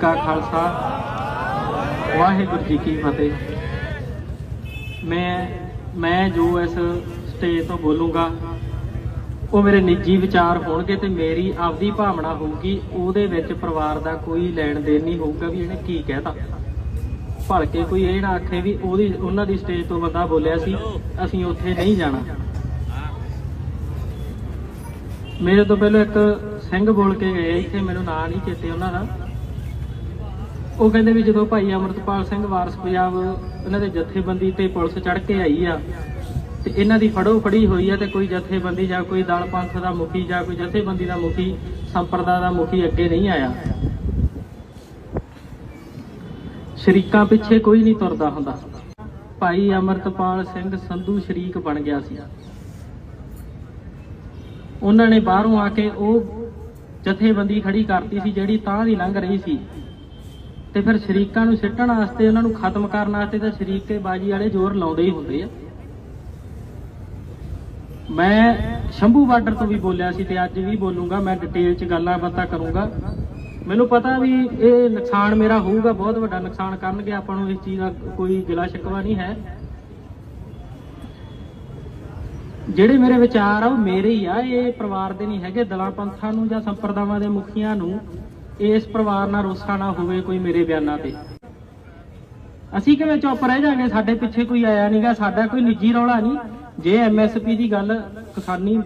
ਕਾ ਖਾਲਸਾ। ਵਾਹਿਗੁਰੂ ਜੀ ਕੀ ਫਤਿਹ। ਮੈਂ ਮੈਂ ਜੋ ਇਸ ਸਟੇਜ ਤੋਂ ਬੋਲੂੰਗਾ, ਉਹ ਮੇਰੇ ਨਿੱਜੀ ਵਿਚਾਰ ਹੋਣਗੇ ਤੇ ਮੇਰੀ ਆਪਦੀ ਭਾਵਨਾ ਹੋਊਗੀ, ਉਹਦੇ ਵਿੱਚ ਪਰਿਵਾਰ ਦਾ ਕੋਈ ਲੈਣ ਦੇਣ ਨਹੀਂ ਹੋਊਗਾ ਵੀ ਇਹਨੇ ਕੀ ਕਹਿਤਾ। ਭਲਕੇ ਕੋਈ ਇਹ ਨਾ ਆਖੇ ਵੀ ਉਹਦੀ, ਉਹਨਾਂ ਦੀ ਸਟੇਜ ਤੋਂ ਬੰਦਾ ਬੋਲਿਆ ਸੀ, ਅਸੀਂ ਉੱਥੇ ਨਹੀਂ ਜਾਣਾ। ਮੇਰੇ ਤੋਂ ਪਹਿਲਾਂ ਇੱਕ ਸਿੰਘ ਬੋਲ ਕੇ ਗਏ ਇੱਥੇ, ਮੈਨੂੰ ਨਾਂ ਨਹੀਂ ਚੇਤੇ ਉਹਨਾਂ ਦਾ। ਉਹ ਕਹਿੰਦੇ ਵੀ ਜਦੋਂ ਭਾਈ ਅਮਰਤਪਾਲ ਸਿੰਘ ਵਾਰਸ ਪੰਜਾਬ ਇਹਨਾਂ ਦੇ ਜਥੇਬੰਦੀ ਤੇ ਪੁਲਿਸ ਚੜ ਕੇ ਆਈ ਆ, ਤੇ ਇਹਨਾਂ ਦੀ ਫੜੋ ਫੜੀ ਹੋਈ ਆ ਤੇ ਕੋਈ ਜਥੇਬੰਦੀ ਜਾਂ ਕੋਈ ਦਲ ਪੰਥ ਦਾ ਮੁਖੀ ਜਾਂ ਕੋਈ ਜਥੇਬੰਦੀ ਦਾ ਮੁਖੀ, ਸੰਪਰਦਾ ਦਾ ਮੁਖੀ ਅੱਗੇ ਨਹੀਂ ਆਇਆ। ਸ਼ਰੀਕਾਂ ਪਿੱਛੇ ਕੋਈ ਨਹੀਂ ਤੁਰਦਾ ਹੁੰਦਾ। ਭਾਈ ਅਮਰਤਪਾਲ ਸਿੰਘ ਸੰਧੂ ਸ਼ਰੀਕ ਬਣ ਗਿਆ ਸੀ। ਉਹਨਾਂ ਨੇ ਬਾਹਰੋਂ ਆ ਕੇ ਉਹ ਜਥੇਬੰਦੀ ਖੜੀ ਕਰਤੀ ਸੀ ਜਿਹੜੀ ਤਾਂ ਦੀ ਲੰਘ ਰਹੀ ਸੀ। ਤੇ ਫਿਰ ਸ਼ਰੀਕਾਂ ਨੂੰ ਸਿੱਟਣ ਵਾਸਤੇ, ਉਹਨਾਂ ਨੂੰ ਖਤਮ ਕਰਨ ਵਾਸਤੇ ਤਾਂ ਸ਼ਰੀਕੇ ਬਾਜੀ ਵਾਲੇ ਜ਼ੋਰ ਲਾਉਂਦੇ ਹੀ ਹੁੰਦੇ ਆ। ਮੈਂ ਸ਼ੰਭੂ ਬਾਰਡਰ ਤੋਂ ਵੀ ਬੋਲਿਆ ਸੀ ਤੇ ਅੱਜ ਵੀ ਬੋਲੂੰਗਾ, ਮੈਂ ਡਿਟੇਲ 'ਚ ਗੱਲਾਂ ਬਾਤਾਂ ਕਰੂੰਗਾ। ਮੈਨੂੰ ਪਤਾ ਵੀ ਇਹ ਨੁਕਸਾਨ ਮੇਰਾ ਹੋਊਗਾ, ਬਹੁਤ ਵੱਡਾ ਨੁਕਸਾਨ ਕਰਨਗੇ, ਆਪਾਂ ਨੂੰ ਇਸ ਚੀਜ਼ ਦਾ ਕੋਈ ਗਿਲਾ ਸ਼ਿਕਵਾ ਨਹੀਂ ਹੈ। ਜਿਹੜੇ ਮੇਰੇ ਵਿਚਾਰ ਆ, ਉਹ ਮੇਰੇ ਹੀ ਆ, ਇਹ ਪਰਿਵਾਰ ਦੇ ਨਹੀਂ ਹੈਗੇ, ਦਲਾਂ ਪੰਥਾਂ ਨੂੰ ਜਾਂ ਸੰਪਰਦਾਵਾਂ ਦੇ ਮੁਖੀਆਂ ਨੂੰ। ਇਸ ਪਰਿਵਾਰ ਨਾਲ ਰੋਸਾ ਨਾ ਹੋਵੇ ਕੋਈ ਮੇਰੇ ਬਿਆਨਾਂ ਤੇ। ਅਸੀਂ ਕਿਵੇਂ ਚੁੱਪ ਰਹਿ ਜਾਾਂਗੇ? ਸਾਡੇ ਪਿੱਛੇ ਕੋਈ ਆਇਆ ਨਹੀਂਗਾ ਸਾਡਾ ਕੋਈ ਨਿੱਜੀ ਰੌਲਾ ਨਹੀਂ ਜੇ ਐਮਐਸਪੀ ਦੀ ਗੱਲ ਕਿਸਾਨੀ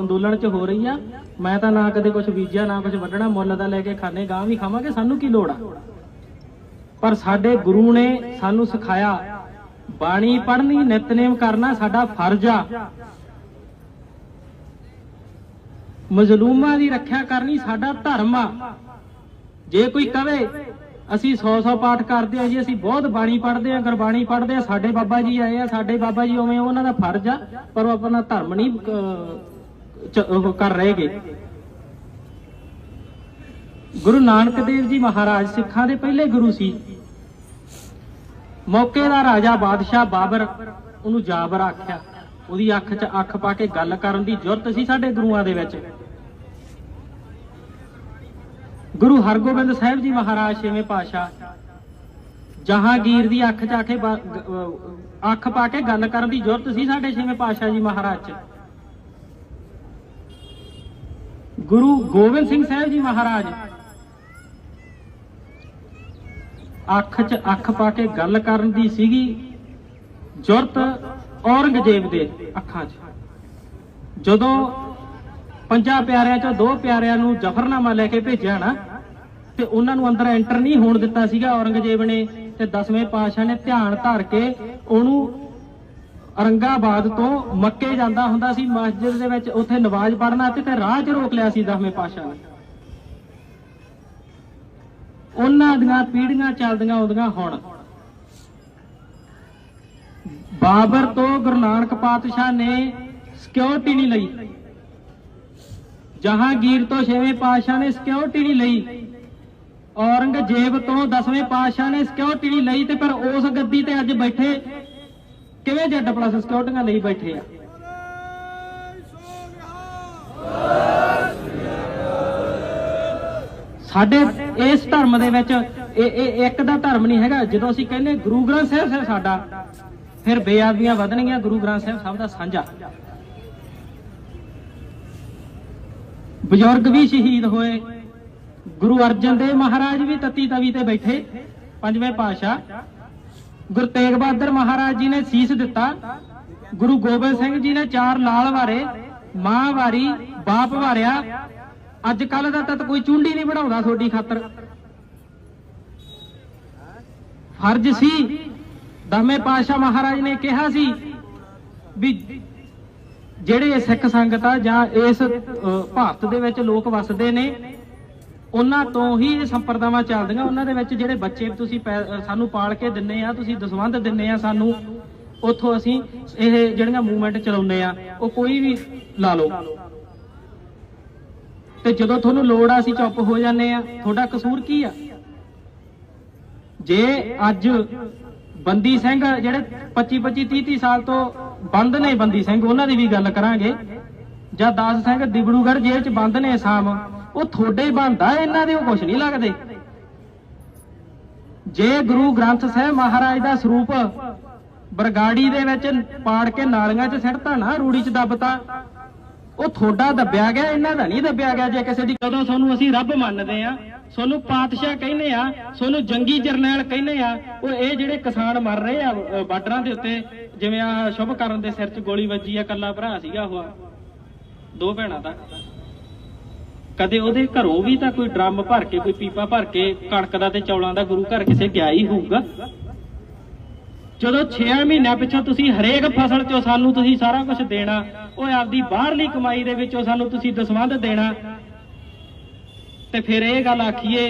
ਅੰਦੋਲਨ 'ਚ ਹੋ ਰਹੀ ਆ, ਮੈਂ ਤਾਂ ਨਾ ਕਦੇ ਕੁਝ ਬੀਜਿਆ, ਨਾ ਕੁਝ ਵੱਢਣਾ, ਮੁੱਲ ਦਾ ਲੈ ਕੇ ਖਾਣੇ ਗਾਂ ਵੀ ਖਾਵਾਂਗੇ, ਸਾਨੂੰ ਕੀ ਲੋੜ ਆ? ਪਰ ਸਾਡੇ ਗੁਰੂ ਨੇ ਸਾਨੂੰ ਸਿਖਾਇਆ, ਬਾਣੀ ਪੜ੍ਹਨੀ, ਨਿਤਨੇਮ ਕਰਨਾ ਸਾਡਾ ਫਰਜ਼ ਆ। ਮਜ਼ਲੂਮਾਂ ਦੀ ਰੱਖਿਆ ਕਰਨੀ ਸਾਡਾ ਧਰਮ ਆ। ਜੇ ਕੋਈ ਕਵੇ, ਅਸੀਂ 100-100 ਪਾਠ ਕਰਦੇ ਆ ਜੀ, ਅਸੀਂ ਬਹੁਤ ਬਾਣੀ ਪੜ੍ਹਦੇ ਆ ਗੁਰਬਾਣੀ ਪੜ੍ਹਦੇ ਆ ਸਾਡੇ ਬਾਬਾ ਜੀ ਆਏ ਆ, ਸਾਡੇ ਬਾਬਾ ਜੀ ਉਵੇਂ ਉਹਨਾਂ ਦਾ ਫਰਜ਼ ਆ, ਪਰ ਉਹ ਆਪਣਾ ਧਰਮ ਨਹੀਂ ਕਰ ਰਹੇਗੇ ਗੁਰੂ ਨਾਨਕ ਦੇਵ ਜੀ ਮਹਾਰਾਜ ਸਿੱਖਾਂ ਦੇ ਪਹਿਲੇ ਗੁਰੂ ਸੀ। ਮੌਕੇ ਦਾ ਰਾਜਾ ਬਾਦਸ਼ਾਹ ਬਾਬਰ ਉਹਨੂੰ ਜਾਬਰ ਆਖਿਆ ਉਹਦੀ ਅੱਖ 'ਚ ਅੱਖ ਪਾ ਕੇ ਗੱਲ ਕਰਨ ਦੀ ਜ਼ਰੂਰਤ ਸੀ ਸਾਡੇ ਗੁਰੂਆਂ ਦੇ ਵਿੱਚ। ਗੁਰੂ ਹਰਗੋਬਿੰਦ ਸਾਹਿਬ ਜੀ ਮਹਾਰਾਜ ਛੇਵੇਂ ਪਾਤਸ਼ਾਹ, ਜਹਾਂਗੀਰ ਦੀ ਅੱਖ 'ਚ ਆਖੇ ਬਾ- ਅੱਖ ਪਾ ਕੇ ਗੱਲ ਕਰਨ ਦੀ ਜ਼ਰੂਰਤ ਸੀ ਸਾਡੇ ਛੇਵੇਂ ਪਾਤਸ਼ਾਹ ਜੀ ਮਹਾਰਾਜ 'ਚ। ਗੁਰੂ ਗੋਬਿੰਦ ਸਿੰਘ ਸਾਹਿਬ ਜੀ ਮਹਾਰਾਜ, ਅੱਖ 'ਚ ਅੱਖ ਪਾ ਕੇ ਗੱਲ ਕਰਨ ਦੀ ਸੀਗੀ ਜ਼ਰੂਰਤ ਔਰੰਗਜ਼ੇਬ ਦੇ ਅੱਖਾਂ 'ਚ। ਜਦੋਂ ਪੰਜਾਂ ਪਿਆਰਿਆਂ 'ਚੋਂ ਦੋ ਪਿਆਰਿਆਂ ਨੂੰ ਜਫਰਨਾਮਾ ਲੈ ਕੇ ਭੇਜਿਆ ਨਾ, ਤੇ ਉਹਨਾਂ ਨੂੰ ਅੰਦਰ ਐਂਟਰ ਨਹੀਂ ਹੋਣ ਦਿੱਤਾ ਸੀਗਾ ਔਰੰਗਜ਼ੇਬ ਨੇ, ਤੇ ਦਸਵੇਂ ਪਾਤਸ਼ਾਹ ਨੇ ਧਿਆਨ ਧਰ ਕੇ ਉਹਨੂੰ ਔਰੰਗਾਬਾਦ ਤੋਂ ਮੱਕੇ ਜਾਂਦਾ ਹੁੰਦਾ ਸੀ ਮਸਜਿਦ ਦੇ ਵਿੱਚ, ਉੱਥੇ ਨਵਾਜ਼ ਪੜ੍ਹਨਾ ਤੇ ਤੇ ਰਾਹ 'ਚ ਰੋਕ ਲਿਆ ਸੀ ਦਸਵੇਂ ਪਾਤਸ਼ਾਹ ਨੇ। ਉਹਨਾਂ ਦੀਆਂ ਪੀੜੀਆਂ ਚੱਲਦੀਆਂ ਆਉਂਦੀਆਂ ਹੁਣ। ਬਾਬਰ ਤੋਂ ਗੁਰੂ ਨਾਨਕ ਪਾਤਸ਼ਾਹ ਨੇ ਸਿਕਿਉਰਿਟੀ ਨਹੀਂ ਲਈ। ਜਹਾਂਗੀਰ ਤੋਂ ਛੇਵੇਂ ਪਾਤਸ਼ਾਹ ਨੇ ਸਿਕਿਉਰਿਟੀ ਨਹੀਂ ਲਈ। ਔਰੰਗਜ਼ੇਬ ਤੋਂ ਦਸਵੇਂ ਪਾਤਸ਼ਾਹ ਨੇ ਸਿਕਿਉਰਿਟੀ ਨਹੀਂ ਲਈ ਤੇ ਪਰ ਉਸ ਗੱਦੀ ਤੇ ਅੱਜ ਬੈਠੇ। ਕਿਵੇਂ ਜੱਟ ਪਲੱਸ ਸਿਕਿਉਰਿਟੀਆਂ ਲਈ ਬੈਠੇ ਆ? ਸਾਡੇ ਇਸ ਧਰਮ ਦੇ ਵਿੱਚ ਇਹ ਇੱਕ ਦਾ ਧਰਮ ਨਹੀਂ ਹੈਗਾ। ਜਦੋਂ ਅਸੀਂ ਕਹਿੰਦੇ ਗੁਰੂ ਗ੍ਰੰਥ ਸਾਹਿਬ ਸਾਡਾ, ਫਿਰ ਬੇਅਦਬੀਆਂ ਵਧਣਗੀਆਂ। ਗੁਰੂ ਗ੍ਰੰਥ ਸਾਹਿਬ ਸਭ ਦਾ ਸਾਂਝਾ। ਬਜ਼ੁਰਗ ਵੀ ਸ਼ਹੀਦ ਹੋਏ। ਗੁਰੂ ਅਰਜਨ ਦੇਵ ਮਹਾਰਾਜ ਵੀ ਤਤੀ ਤਵੀ ਤੇ ਬੈਠੇ। ਪੰਜਵੇਂ ਪਾਤਸ਼ਾਹ ਗੁਰੂ ਤੇਗ ਬਹਾਦਰ ਮਹਾਰਾਜ ਜੀ ਨੇ ਸੀਸ ਦਿੱਤਾ। ਗੁਰੂ ਗੋਬਿੰਦ ਸਿੰਘ ਜੀ ਨੇ ਚਾਰ ਲਾਲ ਵਾਰੇ, ਮਾਂ ਵਾਰੀ, ਬਾਪ ਵਾਰਿਆ। ਅੱਜ ਕੱਲ ਦਾ ਤਾਂ ਕੋਈ ਚੁੰਡੀ ਨਹੀਂ ਬਣਾਉਂਦਾ ਤੁਹਾਡੀ ਖਾਤਰ। ਫਰਜ਼ ਸੀ। ਦਸਵੇਂ ਪਾਤਸ਼ਾਹ ਮਹਾਰਾਜ ਨੇ ਕਿਹਾ ਸੀ ਵੀ ਜਿਹੜੇ ਸਿੱਖ ਸੰਗਤ ਆ ਜਾਂ ਇਸ ਭਾਰਤ ਦੇ ਵਿੱਚ ਲੋਕ ਵਸਦੇ ਨੇ, ਉਹਨਾਂ ਤੋਂ ਹੀ ਇਹ ਸੰਪਰਦਾਵਾਂ ਚੱਲਦੀਆਂ। ਉਹਨਾਂ ਦੇ ਵਿੱਚ ਜਿਹੜੇ ਬੱਚੇ ਤੁਸੀਂ ਸਾਨੂੰ ਪਾਲ ਕੇ ਦਿੰਨੇ ਆ, ਤੁਸੀਂ ਦਸਵੰਧ ਦਿੰਨੇ ਆ ਸਾਨੂੰ, ਉੱਥੋਂ ਅਸੀਂ ਇਹ ਜਿਹੜੀਆਂ ਮੂਵਮੈਂਟ ਚਲਾਉਂਦੇ ਆ, ਉਹ ਕੋਈ ਵੀ ਲਾ ਲਓ। ਤੇ ਜਦੋਂ ਤੁਹਾਨੂੰ ਲੋੜ ਆ, ਅਸੀਂ ਚੁੱਪ ਹੋ ਜਾਂਦੇ ਆ। ਤੁਹਾਡਾ ਕਸੂਰ ਕੀ ਆ? ਜੇ ਅੱਜ ਬੰਦੀ ਸਿੰਘ ਜਿਹੜੇ 25 25 30 30 ਸਾਲ ਤੋਂ ਬੰਦ ਨੇ ਬੰਦੀ ਸਿੰਘ ਉਹਨਾਂ ਦੀ ਵੀ ਗੱਲ ਕਰਾਂਗੇ। ਜਾਂ ਦਾਸ ਸਿੰਘ ਦਿਬੜੂਗੜ੍ਹ ਜੇਲ੍ਹ 'ਚ ਬੰਦ ਨੇ ਅਸਾਮ ਉਹ ਤੁਹਾਡੇ ਬੰਦਾ ਇਹਨਾਂ ਦੇ ਉਹ ਕੁਝ ਨਹੀਂ ਲੱਗਦੇ। ਜੇ ਗੁਰੂ ਗ੍ਰੰਥ ਸਾਹਿਬ ਮਹਾਰਾਜ ਦਾ ਸਰੂਪ ਬਰਗਾੜੀ ਦੇ ਵਿੱਚ ਪਾੜ ਕੇ ਨਾਲੀਆਂ 'ਚ ਸਿੱਟਤਾ ਨਾ ਰੂੜੀ 'ਚ ਦੱਬਤਾ ਉਹ ਥੋੜਾ ਦੱਬਿਆ ਗਿਆ ਇਹਨਾਂ ਦਾ ਨਹੀਂ ਦੱਬਿਆ ਗਿਆ ਜੇ ਕਿਸੇ ਦੀ ਕਦੋਂ ਤੁਹਾਨੂੰ ਅਸੀਂ ਰੱਬ ਮੰਨਦੇ ਆ ਤੁਹਾਨੂੰ ਪਾਤਸ਼ਾਹ ਕਹਿੰਦੇ ਆ ਤੁਹਾਨੂੰ ਜੰਗੀ ਜਰਨੈਲ ਕਹਿੰਦੇ ਆ ਉਹ ਇਹ ਜਿਹੜੇ ਕਿਸਾਨ ਮਰ ਰਹੇ ਆ ਅ, ਬਾਰਡਰਾਂ ਦੇ ਉੱਤੇ ਜਿਵੇਂ ਆ ਸ਼ੁਭ ਕਰਨ ਦੇ ਸਿਰ 'ਚ ਗੋਲੀ ਵੱਜੀ ਆ ਕੱਲਾ ਭਰਾ ਸੀਗਾ ਉਹ ਦੋ ਭੈਣਾਂ ਦਾ ਕਦੇ ਉਹਦੇ ਘਰੋਂ ਵੀ ਤਾਂ ਕੋਈ ਡਰਮ ਭਰ ਕੇ, ਕੋਈ ਪੀਪਾ ਭਰ ਕੇ ਕਣਕ ਦਾ ਤੇ ਚੌਲਾਂ ਦਾ ਗੁਰੂ ਘਰ ਕਿਸੇ ਗਿਆ ਹੀ ਹੋਊਗਾ। ਜਦੋਂ 6 ਮਹੀਨਿਆਂ ਪਿੱਛੋਂ ਤੁਸੀਂ ਹਰੇਕ ਫਸਲ 'ਚੋਂ ਸਾਨੂੰ ਤੁਸੀਂ ਸਾਰਾ ਕੁਝ ਦੇਣਾ, ਉਹ ਆਪਦੀ ਬਾਹਰਲੀ ਕਮਾਈ ਦੇ ਵਿੱਚੋਂ ਸਾਨੂੰ ਤੁਸੀਂ ਦਸਵੰਧ ਦੇਣਾ। ਤੇ ਫਿਰ ਇਹ ਗੱਲ ਆਖੀਏ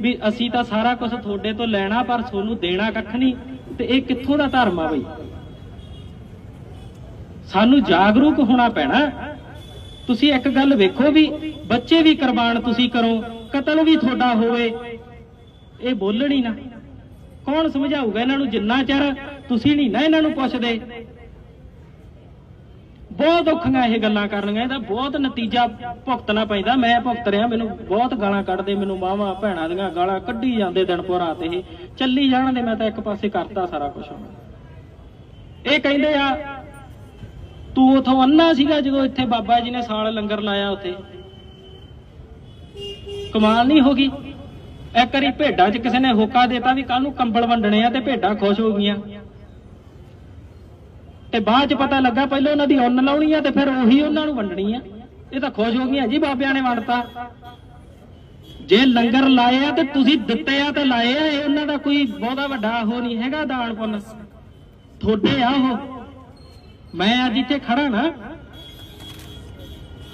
ਵੀ ਅਸੀਂ ਤਾਂ ਸਾਰਾ ਕੁਝ ਤੁਹਾਡੇ ਤੋਂ ਲੈਣਾ, ਪਰ ਤੁਹਾਨੂੰ ਦੇਣਾ ਕੱਖ ਨਹੀਂ। ਤੇ ਇਹ ਕਿੱਥੋਂ ਦਾ ਧਰਮ ਆ ਬਈ? ਸਾਨੂੰ ਜਾਗਰੂਕ ਹੋਣਾ ਪੈਣਾ। ਤੁਸੀਂ ਇੱਕ ਗੱਲ ਵੇਖੋ ਵੀ ਬੱਚੇ ਵੀ ਕੁਰਬਾਨ ਤੁਸੀਂ ਕਰੋ, ਕਤਲ ਵੀ ਤੁਹਾਡਾ ਹੋਵੇ। ਇਹ ਬੋਲਣ ਹੀ ਨਾ। ਕੌਣ ਸਮਝਾਊਗਾ ਇਹਨਾਂ ਨੂੰ ਜਿੰਨਾ ਚਿਰ ਤੁਸੀਂ ਨਹੀਂ ਨਾ ਇਹਨਾਂ ਨੂੰ ਪੁੱਛਦੇ? ਬਹੁਤ ਔਖੀਆਂ ਇਹ ਗੱਲਾਂ ਕਰਨੀਆਂ, ਇਹਦਾ ਬਹੁਤ ਨਤੀਜਾ ਭੁਗਤਣਾ ਪੈਂਦਾ। ਮੈਂ ਭੁਗਤ ਰਿਹਾ, ਮੈਨੂੰ ਬਹੁਤ ਗਾਲਾਂ ਕੱਢਦੇ, ਮੈਨੂੰ ਮਾਵਾਂ ਭੈਣਾਂ ਦੀਆਂ ਗਾਲਾਂ ਕੱਢੀ ਜਾਂਦੇ ਦਿਨ ਪੋ ਰਾਤ ਇਹ। ਚੱਲੀ ਜਾਣ ਦੇ, ਮੈਂ ਤਾਂ ਇੱਕ ਪਾਸੇ ਕਰਤਾ ਸਾਰਾ ਕੁਝ ਇਹ ਕਹਿੰਦੇ ਆ ਤੂੰ ਉਥੋਂ ਅੰਨਾ ਸੀਗਾ ਜਦੋਂ ਇੱਥੇ ਬਾਬਾ ਜੀ ਨੇ ਸਾਲ ਲੰਗਰ ਲਾਇਆ ਉੱਥੇ? ਕਮਾਲ ਨਹੀਂ ਹੋ ਗਈ? ਇੱਕ ਵਾਰੀ ਭੇਡਾਂ 'ਚ ਕਿਸੇ ਨੇ ਹੋਕਾ ਦੇਤਾ ਵੀ ਕੱਲ ਨੂੰ ਕੰਬਲ ਵੰਡਣੇ ਆ ਤੇ ਭੇਡਾਂ ਖੁਸ਼ ਹੋ ਗਈਆਂ। ਤੇ ਬਾਅਦ 'ਚ ਪਤਾ ਲੱਗਾ ਪਹਿਲਾਂ ਉਹਨਾਂ ਦੀ ਉੱਨ ਲਾਉਣੀ ਆ ਤੇ ਫਿਰ ਉਹੀ ਉਹਨਾਂ ਨੂੰ ਵੰਡਣੀ ਆ। ਇਹ ਤਾਂ ਖੁਸ਼ ਹੋ ਗਈਆਂ ਜੀ ਬਾਬਿਆਂ ਨੇ ਵੰਡਤਾ। ਜੇ ਲੰਗਰ ਲਾਏ ਆ ਤੇ ਤੁਸੀਂ ਦਿੱਤੇ ਆ ਤੇ ਲਾਏ ਆ ਇਹ ਉਹਨਾਂ ਦਾ ਕੋਈ ਬਹੁਤਾ ਵੱਡਾ ਉਹ ਨਹੀਂ ਹੈਗਾ ਦਾਨ ਪੁੰਨ। ਤੁਹਾਡੇ ਆ ਉਹ। ਮੈਂ ਅੱਜ ਇੱਥੇ ਖੜਾ ਨਾ।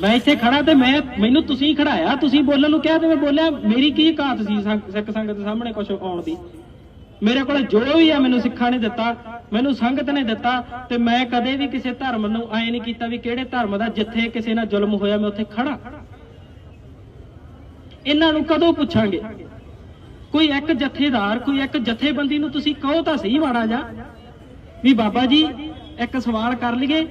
ਮੈਂ ਇੱਥੇ ਖੜਾ ਤੇ ਮੈਂ ਮੈਨੂੰ ਤੁਸੀਂ ਖੜਾਇਆ। ਤੁਸੀਂ ਬੋਲਣ ਨੂੰ ਕਿਹਾ ਤੇ ਮੈਂ ਬੋਲਿਆ, ਮੇਰੀ ਕੀ ਔਕਾਤ ਸੀ ਸਿੱਖ ਸੰਗਤ ਦੇ ਸਾਹਮਣੇ ਕੁਝ ਆਉਣ ਦੀ? ਮੇਰੇ ਕੋਲ ਜੋ ਵੀ ਆ, ਮੈਨੂੰ ਸਿੱਖਾਂ ਨੇ ਦਿੱਤਾ, ਮੈਨੂੰ ਸੰਗਤ ਨੇ ਦਿੱਤਾ ਤੇ ਮੈਂ ਕਦੇ ਵੀ ਕਿਸੇ ਧਰਮ ਨੂੰ ਐ ਨਹੀਂ ਕੀਤਾ ਵੀ ਕਿਹੜੇ ਧਰਮ ਦਾ ਜਿੱਥੇ ਕਿਸੇ ਨਾਲ ਜ਼ੁਲਮ ਹੋਇਆ ਮੈਂ ਉੱਥੇ ਖੜਾ। ਇਹਨਾਂ ਨੂੰ ਕਦੋਂ ਪੁੱਛਾਂਗੇ? ਕੋਈ ਇੱਕ ਜਥੇਦਾਰ, ਕੋਈ ਇੱਕ ਜਥੇਬੰਦੀ ਨੂੰ ਤੁਸੀਂ ਕਹੋ ਤਾਂ ਸਹੀ ਮਾੜਾ ਜਾ ਵੀ ਬਾਬਾ ਜੀ ਇੱਕ ਸਵਾਲ ਕਰ ਲਈਏ।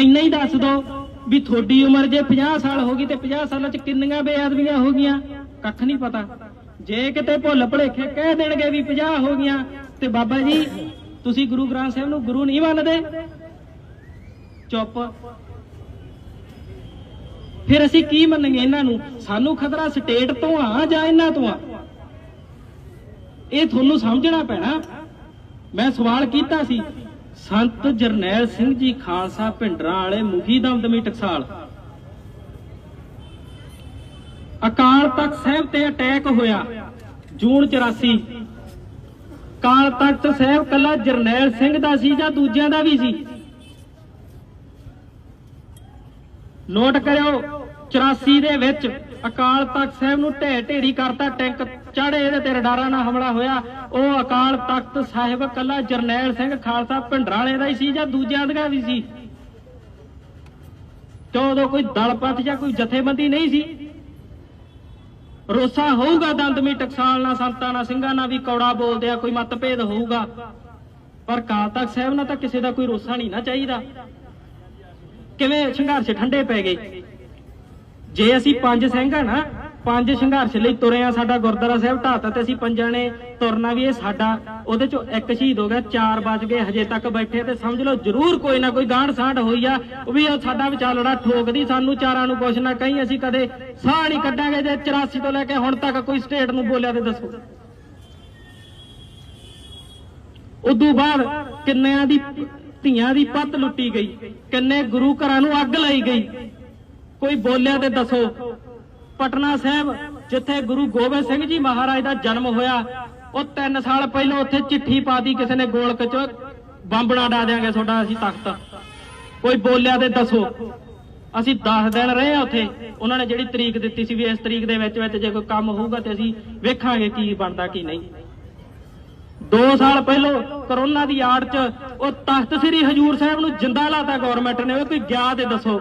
ਇੰਨਾ ਹੀ ਦੱਸ ਦਿਓ ਵੀ ਤੁਹਾਡੀ ਉਮਰ ਜੇ 50 ਸਾਲ ਹੋ ਗਈ ਤੇ 50 ਸਾਲਾਂ ਚ ਕਿੰਨੀਆਂ ਬੇਅਦਬੀਆਂ ਹੋ ਗਈਆਂ? ਕੱਖ ਨਹੀਂ ਪਤਾ। ਜੇ ਕਿਤੇ ਭੁੱਲ ਭੁਲੇਖੇ ਕਹਿ ਦੇਣਗੇ ਵੀ 50 ਹੋ ਗਈਆਂ, ਤੇ ਬਾਬਾ ਜੀ, ਤੁਸੀਂ ਗੁਰੂ ਗ੍ਰੰਥ ਸਾਹਿਬ ਨੂੰ ਗੁਰੂ ਨਹੀਂ ਮੰਨਦੇ? ਚੁੱਪ। ਫਿਰ ਅਸੀਂ ਕੀ ਮੰਨਾਂਗੇ ਇਹਨਾਂ ਨੂੰ? ਸਾਨੂੰ ਖਤਰਾ ਸਟੇਟ ਤੋਂ ਆ ਜਾਂ ਇਹਨਾਂ ਤੋਂ ਆ? ਇਹ ਤੁਹਾਨੂੰ ਸਮਝਣਾ ਪੈਣਾ। ਮੈਂ ਸਵਾਲ ਕੀਤਾ ਸੀ। ਸੰਤ ਜਰਨੈਲ ਸਿੰਘ ਜੀ ਖਾਲਸਾ ਭਿੰਡਰਾਂ ਵਾਲੇ ਮੁਖੀ ਦਮਦਮੀ ਟਕਸਾਲ। ਅਕਾਲ ਤਖਤ ਸਾਹਿਬ ਤੇ ਅਟੈਕ ਹੋਇਆ, ਜੂਨ 84 ਅਕਾਲ ਤਖਤ ਸਾਹਿਬ ਕੱਲਾ ਜਰਨੈਲ ਸਿੰਘ ਦਾ ਸੀ ਜਾਂ ਦੂਜਿਆਂ ਦਾ ਵੀ ਸੀ? ਨੋਟ ਕਰਿਓ 84 ਦੇ ਵਿੱਚ ਅਕਾਲ ਤਖਤ ਸਾਹਿਬ ਨੂੰ ਢਹਿ ਢੇਰੀ ਕਰਤਾ ਟੈਂਕ ਚੜੇ ਇਹਦੇ ਤੇ ਰਡਾਰਾਂ ਨਾਲ ਹਮਲਾ ਹੋਇਆ। ਉਹ ਅਕਾਲ ਤਖਤ ਸਾਹਿਬ ਕੱਲਾ ਜਰਨੈਲ ਸਿੰਘ ਖਾਲਸਾ ਭਿੰਡਰਾਂ ਵਾਲੇ ਦਾ ਹੀ ਸੀ ਜਾਂ ਦੂਜਿਆਂ ਦਾ ਵੀ ਸੀ? ਉਦੋਂ ਕੋਈ ਦਲਪਤ ਜਾਂ ਕੋਈ ਜਥੇਬੰਦੀ ਨਹੀਂ ਸੀ? ਰੋਸਾ ਹੋਊਗਾ ਦੰਦਮੀ ਟਕਸਾਲ ਨਾਲ, ਸੰਤਾਂ ਨਾਲ, ਸਿੰਘਾਂ ਨਾਲ ਵੀ ਕੌੜਾ ਬੋਲਦੇ ਆ, ਕੋਈ ਮਤਭੇਦ ਹੋਊਗਾ। ਪਰ ਕਾਲ ਤਖਤ ਸਾਹਿਬ ਨਾਲ ਤਾਂ ਕਿਸੇ ਦਾ ਕੋਈ ਰੋਸਾ ਨਹੀਂ ਨਾ ਚਾਹੀਦਾ। ਕਿਵੇਂ ਸੰਘਰਸ਼ ਠੰਡੇ ਪੈ ਗਏ? ਜੇ ਅਸੀਂ ਪੰਜ ਸਿੰਘ ਆ ਨਾ, ਪੰਜ ਸੰਘਰਸ਼ ਲਈ ਤੁਰੇ ਆ ਸਾਡਾ ਗੁਰਦੁਆਰਾ ਸਾਹਿਬ ਢਾਤਾ ਤੇ ਅਸੀਂ ਪੰਜਾਂ ਨੇ ਤੁਰਨਾ ਵੀ ਇਹ ਸਾਡਾ, ਉਹਦੇ ਚੋਂ ਇੱਕ ਸ਼ਹੀਦ ਹੋ ਗਿਆ, ਚਾਰ ਬਚ ਗਏ ਹਜੇ ਤੱਕ ਬੈਠੇ ਤੇ ਸਮਝ ਲਓ ਜ਼ਰੂਰ ਕੋਈ ਨਾ ਕੋਈ ਗਾਂਢ ਸਾਂਢ ਹੋਈ ਆ ਉਹ ਵੀ ਉਹ ਸਾਡਾ ਵਿਚਾਲੜਾ ਠੋਕਦੀ ਸਾਨੂੰ ਚਾਰਾਂ ਨੂੰ ਕੁਛ ਨਾ ਕਹੀਂ, ਅਸੀਂ ਕਦੇ ਸਾਹ ਨਹੀਂ ਕੱਢਾਂਗੇ ਜੇ 84 ਤੋਂ ਲੈ ਕੇ ਹੁਣ ਤੱਕ ਕੋਈ ਸਟੇਟ ਨੂੰ ਬੋਲਿਆ ਤੇ ਦੱਸੋ। ਉਦੋਂ ਬਾਅਦ ਕਿੰਨਿਆਂ ਦੀ ਧੀਆਂ ਦੀ ਪੱਤ ਲੁੱਟੀ ਗਈ, ਕਿੰਨੇ ਗੁਰੂ ਘਰਾਂ ਨੂੰ ਅੱਗ ਲਾਈ ਗਈ ਕੋਈ ਬੋਲਿਆ ਤੇ ਦੱਸੋ। ਪਟਨਾ ਸਾਹਿਬ, ਜਿੱਥੇ ਗੁਰੂ ਗੋਬਿੰਦ ਸਿੰਘ ਜੀ ਮਹਾਰਾਜ ਦਾ ਜਨਮ ਹੋਇਆ, ਉਹ 3 ਸਾਲ ਪਹਿਲਾਂ ਉੱਥੇ ਚਿੱਠੀ ਪਾਤੀ ਕਿਸੇ ਨੇ ਗੋਲਕ ਚ ਬੰਬਣਾ ਡਾ ਦਿਆਂਗੇ ਤੁਹਾਡਾ, ਅਸੀਂ ਤਖਤ। ਕੋਈ ਬੋਲਿਆ ਤੇ ਦੱਸੋ। ਅਸੀਂ 10 ਦਿਨ ਰਹੇ ਆ ਉੱਥੇ। ਉਹਨਾਂ ਨੇ ਜਿਹੜੀ ਤਰੀਕ ਦਿੱਤੀ ਸੀ ਵੀ ਇਸ ਤਰੀਕ ਦੇ ਵਿੱਚ ਵਿੱਚ ਜੇ ਕੋਈ ਕੰਮ ਹੋਊਗਾ ਤੇ ਅਸੀਂ ਵੇਖਾਂਗੇ ਕੀ ਬਣਦਾ, ਕੀ ਨਹੀਂ। 2 ਸਾਲ ਪਹਿਲਾਂ ਕਰੋਨਾ ਦੀ ਆੜ 'ਚ, ਉਹ ਤਖਤ ਸ੍ਰੀ ਹਜੂਰ ਸਾਹਿਬ ਨੂੰ ਜਿੰਦਾ ਲਾਤਾ ਗਵਰਨਮੈਂਟ ਨੇ। ਉਹ ਕੋਈ ਗਿਆ ਤੇ ਦੱਸੋ।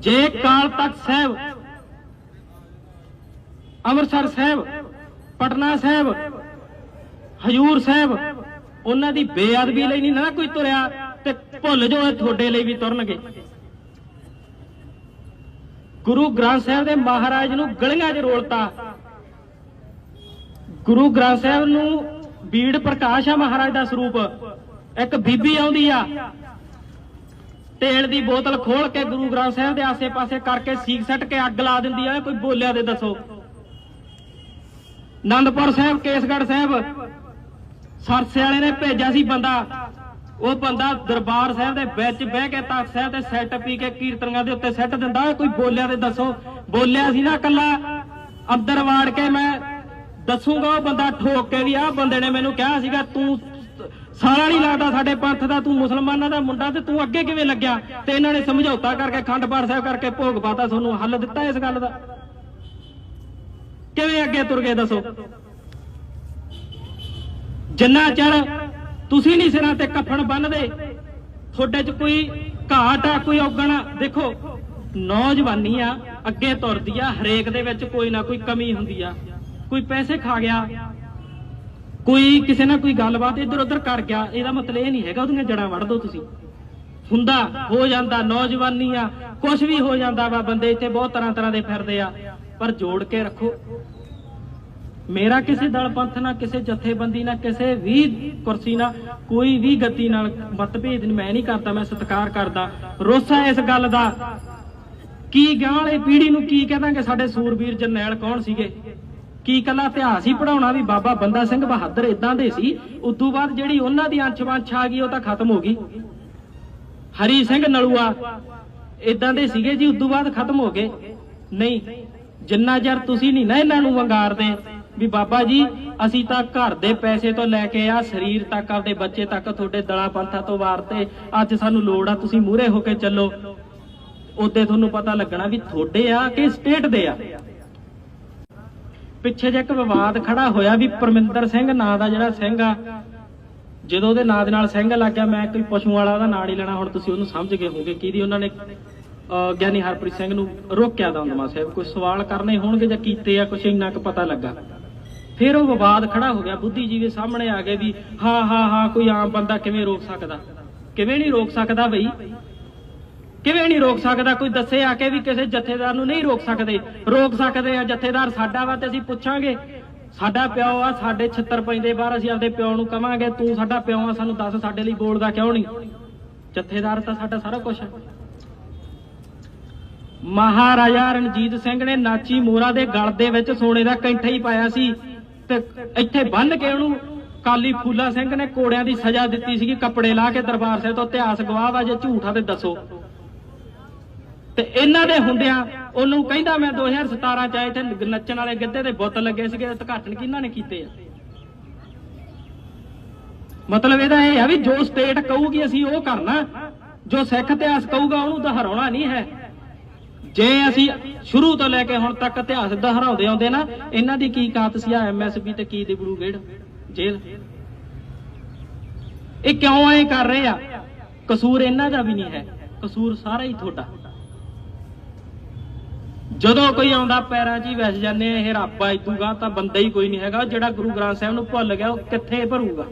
ਜੇ ਕਾਲ ਤਖਤ ਸਾਹਿਬ, ਅੰਮ੍ਰਿਤਸਰ ਸਾਹਿਬ, ਪਟਨਾ ਸਾਹਿਬ, ਹਜੂਰ ਸਾਹਿਬ, ਉਹਨਾਂ ਦੀ ਬੇਅਦਬੀ ਲਈ ਨਹੀਂ ਨਾ ਕੋਈ ਤੁਰਿਆ ਤੇ ਭੁੱਲ ਜਾਓ ਇਹ ਤੁਹਾਡੇ ਲਈ ਵੀ ਤੁਰਨਗੇ। ਗੁਰੂ ਗ੍ਰੰਥ ਸਾਹਿਬ ਦੇ ਮਹਾਰਾਜ ਨੂੰ ਗਲੀਆਂ 'ਚ ਰੋਲਤਾ। ਗੁਰੂ ਗ੍ਰੰਥ ਸਾਹਿਬ ਨੂੰ ਬੀੜ ਪ੍ਰਕਾਸ਼ ਆ ਮਹਾਰਾਜ ਦਾ ਸਰੂਪ। ਇੱਕ ਬੀਬੀ ਆਉਂਦੀ ਆ ਤੇਲ ਦੀ ਬੋਤਲ ਖੋਲ ਕੇ ਗੁਰੂ ਗ੍ਰੰਥ ਸਾਹਿਬ ਦੇ ਆਸੇ-ਪਾਸੇ ਕਰਕੇ ਸੀਖ ਸੱਟ ਕੇ ਅੱਗ ਲਾ ਦਿੰਦੀ ਆ, ਕੋਈ ਬੋਲਿਆ ਦੇ ਦੱਸੋ। ਆਨੰਦਪੁਰ ਸਾਹਿਬ, ਕੇਸਗੜ੍ਹ ਸਾਹਿਬ, ਸਰਸੇ ਵਾਲੇ ਨੇ ਭੇਜਿਆ ਸੀ ਬੰਦਾ। ਉਹ ਬੰਦਾ ਦਰਬਾਰ ਸਾਹਿਬ ਦੇ ਵਿੱਚ ਬਹਿ ਕੇ ਤਖਤ ਸਾਹਿਬ ਤੇ ਸੈੱਟ ਪੀ ਕੇ ਕੀਰਤਨੀਆਂ ਦੇ ਉੱਤੇ ਸੈੱਟ ਦਿੰਦਾ, ਕੋਈ ਬੋਲਿਆ ਤੇ ਦੱਸੋ। ਬੋਲਿਆ ਸੀ ਨਾ ਕੱਲਾ। ਅੰਦਰ ਵਾੜ ਕੇ ਮੈਂ ਦੱਸੂਗਾ ਉਹ ਬੰਦਾ ਠੋਕ ਕੇ ਵੀ ਆਹ ਬੰਦੇ ਨੇ ਮੈਨੂੰ ਕਿਹਾ ਸੀਗਾ, ਤੂੰ ਸਾਰਾ ਨਹੀਂ ਲੱਗਦਾ ਸਾਡੇ ਪੰਥ ਦਾ, ਤੂੰ ਮੁਸਲਮਾਨਾਂ ਦਾ ਮੁੰਡਾ ਤੇ ਤੂੰ ਅੱਗੇ ਕਿਵੇਂ ਲੱਗਿਆ? ਤੇ ਇਹਨਾਂ ਨੇ ਸਮਝੌਤਾ ਕਰਕੇ ਖੰਡ ਪਾਠ ਸਾਹਿਬ ਕਰਕੇ ਭੋਗ ਪਾਤਾ, ਤੁਹਾਨੂੰ ਹੱਲ ਦਿੱਤਾ ਇਸ ਗੱਲ ਦਾ? ਕਿਵੇਂ ਅੱਗੇ ਤੁਰ ਗਏ ਦੱਸੋ? ਜਿੰਨਾ ਚਿਰ ਤੁਸੀਂ ਨਹੀਂ ਸਿਰਾਂ ਤੇ ਕਫਨ ਬੰਨਦੇ, ਤੁਹਾਡੇ 'ਚ ਕੋਈ ਘਾਟ ਆ, ਕੋਈ ਔਗਣ ਦੇਖੋ, ਨੌਜਵਾਨੀ ਆ, ਅੱਗੇ ਤੁਰਦੀ ਆ, ਹਰੇਕ ਦੇ ਵਿੱਚ ਕੋਈ ਨਾ ਕੋਈ ਕਮੀ ਹੁੰਦੀ ਆ। ਕੋਈ ਪੈਸੇ ਖਾ ਗਿਆ ਕੋਈ ਕਿਸੇ ਨਾਲ ਕੋਈ ਗੱਲਬਾਤ ਇੱਧਰ ਉੱਧਰ ਕਰ ਗਿਆ, ਇਹਦਾ ਮਤਲਬ ਇਹ ਨਹੀਂ ਹੈਗਾ ਉਹਦੀਆਂ ਜੜਾਂ ਵੜ ਦਿਓ ਤੁਸੀਂ। ਹੁੰਦਾ ਹੋ ਜਾਂਦਾ, ਨੌਜਵਾਨੀ ਆ ਕੁਝ ਵੀ ਹੋ ਜਾਂਦਾ ਵਾ, ਬੰਦੇ ਇੱਥੇ ਬਹੁਤ ਤਰ੍ਹਾਂ ਤਰ੍ਹਾਂ ਦੇ ਫਿਰਦੇ ਆ, ਪਰ ਜੋੜ ਕੇ ਰੱਖੋ। ਮੇਰਾ ਕਿਸੇ ਦਲ ਪੰਥ ਨਾਲ, ਕਿਸੇ ਜਥੇਬੰਦੀ ਨਾਲ, ਕਿਸੇ ਵੀ ਕੁਰਸੀ ਨਾਲ, ਕੋਈ ਵੀ ਗਤੀ ਨਾਲ ਮਤਭੇਦ ਮੈਂ ਨਹੀਂ ਕਰਦਾ, ਮੈਂ ਸਤਿਕਾਰ ਕਰਦਾ। ਰੋਸਾ ਇਸ ਗੱਲ ਦਾ। ਕੀ ਗਾਂ ਵਾਲੀ ਪੀੜ੍ਹੀ ਨੂੰ ਕੀ ਕਹਾਂਗੇ ਸਾਡੇ ਸੂਰਬੀਰ ਜਰਨੈਲ ਕੌਣ ਸੀਗੇ? ਕੀ ਕੱਲਾ ਇਤਿਹਾਸ ਹੀ ਪੜਾਉਣਾ ਵੀ ਬਾਬਾ ਬੰਦਾ ਸਿੰਘ ਬਹਾਦਰ ਇਦਾਂ ਦੇ ਸੀ, ਉਦੋਂ ਬਾਅਦ ਜਿਹੜੀ ਉਹਨਾਂ ਦੀ ਅੰਸ਼-ਵੰਸ਼ ਆ ਗਈ, ਉਹ ਤਾਂ ਖਤਮ ਹੋ ਗਈ। ਹਰੀ ਸਿੰਘ ਨਲੂਆ ਇਦਾਂ ਦੇ ਸੀਗੇ ਜੀ, ਉਦੋਂ ਬਾਅਦ ਖਤਮ ਹੋ ਗਏ। ਨਹੀਂ, ਜਿੰਨਾ ਚਿਰ ਤੁਸੀਂ ਨਹੀਂ ਨਾ ਇਹਨਾਂ ਨੂੰ ਵੰਗਾਰਦੇ ਵੀ ਬਾਬਾ ਜੀ, ਅਸੀਂ ਤਾਂ ਘਰ ਦੇ ਪੈਸੇ ਤੋਂ ਲੈ ਕੇ ਆ, ਸਰੀਰ ਤੱਕ, ਆਪਦੇ ਬੱਚੇ ਤੱਕ, ਤੁਹਾਡੇ ਦਲਾ ਪੰਥਾਂ ਤੋਂ ਵਾਰਤੇ ਅੱਜ ਸਾਨੂੰ ਲੋੜ ਆ, ਤੁਸੀਂ ਮੂਹਰੇ ਹੋ ਕੇ ਚੱਲੋ। ਉਦੋਂ ਤੁਹਾਨੂੰ ਪਤਾ ਲੱਗਣਾ ਵੀ ਤੁਹਾਡੇ ਆ ਕਿ ਸਟੇਟ ਦੇ ਆ। ਪਿੱਛੇ ਜੇ ਇੱਕ ਵਿਵਾਦ ਖੜਾ ਹੋਇਆ ਵੀ ਪਰਮਿੰਦਰ ਸਿੰਘ ਨਾਂ ਦਾ ਜਿਹੜਾ ਸਿੰਘ ਆ, ਜਦੋਂ ਉਹਦੇ ਨਾਂ ਦੇ ਨਾਲ ਸਿੰਘ ਲੱਗ ਮੈਂ ਕੋਈ ਪਸ਼ੂ ਵਾਲਾ ਉਹਦਾ ਨਾਂ ਨਹੀਂ ਲੈਣਾ, ਹੁਣ ਤੁਸੀਂ ਉਹਨੂੰ ਸਮਝ ਗਏ ਹੋਗੇ ਕਿਹਦੀ ਉਹਨਾਂ ਨੇ ਗਿਆਨੀ ਹਰਪ੍ਰੀਤ ਸਿੰਘ ਨੂੰ ਰੋਕਿਆ ਦਮਦਮਾ ਸਾਹਿਬ, ਕੋਈ ਸਵਾਲ ਕਰਨੇ ਹੋਣਗੇ ਜਾਂ ਕੀਤੇ ਆ, ਕੁਛ ਇੰਨਾ ਕੁ ਪਤਾ ਲੱਗਾ। ਫਿਰ ਉਹ ਵਿਵਾਦ ਖੜਾ ਹੋ ਗਿਆ ਬੁੱਧੀਜੀਵੀ ਸਾਹਮਣੇ ਆ ਗਏ ਵੀ, ਹਾਂ ਹਾਂ ਹਾਂ, ਕੋਈ ਆਮ ਬੰਦਾ ਕਿਵੇਂ ਰੋਕ ਸਕਦਾ? ਕਿਵੇਂ ਨਹੀਂ ਰੋਕ ਸਕਦਾ ਬਈ? ਕਿਵੇਂ ਨਹੀਂ ਰੋਕ ਸਕਦਾ? ਕੋਈ ਦੱਸੇ ਆ ਕੇ ਵੀ ਕਿਸੇ ਜਥੇਦਾਰ ਨੂੰ ਨਹੀਂ ਰੋਕ ਸਕਦੇ। ਰੋਕ ਸਕਦੇ ਆ ਜਥੇਦਾਰ ਸਾਡਾ ਵਾ ਤੇ ਅਸੀਂ ਪੁੱਛਾਂਗੇ। ਸਾਡਾ ਪਿਓ ਆ, ਸਾਡੇ ਛੱਤਰ ਪੈਂਦੇ ਬਾਹਰ, ਅਸੀਂ ਆਪਦੇ ਪਿਓ ਨੂੰ ਕਵਾਂਗੇ, ਤੂੰ ਸਾਡਾ ਪਿਓ ਆ, ਸਾਨੂੰ ਦੱਸ ਸਾਡੇ ਲਈ ਬੋਲਦਾ ਕਿਉਂ ਨਹੀਂ? ਜਥੇਦਾਰ ਤਾਂ ਸਾਡਾ ਸਾਰਾ ਕੁਝ ਹੈ। ਮਹਾਰਾਜਾ ਰਣਜੀਤ ਸਿੰਘ ਨੇ ਨਾਚੀ ਮੋਰਾ ਦੇ ਗਲ ਦੇ ਵਿੱਚ ਸੋਨੇ ਦਾ ਕੈਂਠਾ ਹੀ ਪਾਇਆ ਸੀ ਤੇ ਇੱਥੇ ਬੰਨ ਕੇ ਉਹਨੂੰ ਕਾਲੀ ਫੂਲਾ ਸਿੰਘ ਨੇ ਕੋੜਿਆਂ ਦੀ ਸਜ਼ਾ ਦਿੱਤੀ ਸੀਗੀ, ਕੱਪੜੇ ਲਾ ਕੇ ਦਰਬਾਰ ਸਾਹਿਬ ਤੋਂ ਇਤਿਹਾਸ ਗਵਾਹ ਵਾ, ਜੇ ਝੂਠਾ ਤੇ ਦੱਸੋ। ਤੇ ਇਹਨਾਂ ਦੇ ਹੁੰਦਿਆਂ ਉਹਨੂੰ ਕਹਿੰਦਾ ਮੈਂ 2017 ਚ ਆਏ ਤੇ ਨੱਚਣ ਵਾਲੇ ਗਿੱਧੇ ਦੇ ਬੁੱਤ ਲੱਗੇ ਸੀਗੇ, ਉਦਘਾਟਨ ਕਿਹਨਾਂ ਨੇ ਕੀਤੇ ਆ? ਮਤਲਬ ਇਹਦਾ ਇਹ ਆ ਵੀ ਜੋ ਸਟੇਟ ਕਹੂਗੀ ਅਸੀਂ ਉਹ ਕਰਨਾ, ਜੋ ਸਿੱਖ ਇਤਿਹਾਸ ਕਹੂਗਾ ਉਹਨੂੰ ਦੁਹਰਾਉਣਾ ਨਹੀਂ ਹੈ। ਜੇ ਅਸੀਂ ਸ਼ੁਰੂ ਤੋਂ ਲੈ ਕੇ ਹੁਣ ਤੱਕ ਇਤਿਹਾਸ ਦੁਹਰਾਉਂਦੇ ਆਉਂਦੇ ਨਾ, ਇਹਨਾਂ ਦੀ ਕੀ ਕਾਤ ਸੀ ਆ ਐਮਐਸਪੀ ਤੇ ਕੀ ਦੀ ਬੜੂ ਗੇੜ? ਜੇਲ੍ਹ। ਇਹ ਕਿਉਂ ਐ ਕਰ ਰਹੇ ਆ? ਕਸੂਰ ਇਹਨਾਂ ਦਾ ਵੀ ਨਹੀਂ ਹੈ, ਕਸੂਰ ਸਾਰਾ ਹੀ ਤੁਹਾਡਾ। ਜਦੋਂ ਕੋਈ ਆਉਂਦਾ ਪੈਰਾਂ 'ਚ ਹੀ ਵਸ ਜਾਂਦੇ ਆ, ਇਹ ਰੱਬ ਆ ਤਾਂ ਬੰਦਾ ਹੀ ਕੋਈ ਨਹੀਂ ਹੈਗਾ ਜਿਹੜਾ ਗੁਰੂ ਗ੍ਰੰਥ ਸਾਹਿਬ ਨੂੰ ਭੁੱਲ ਗਿਆ ਉਹ ਕਿੱਥੇ ਭਰੂਗਾ?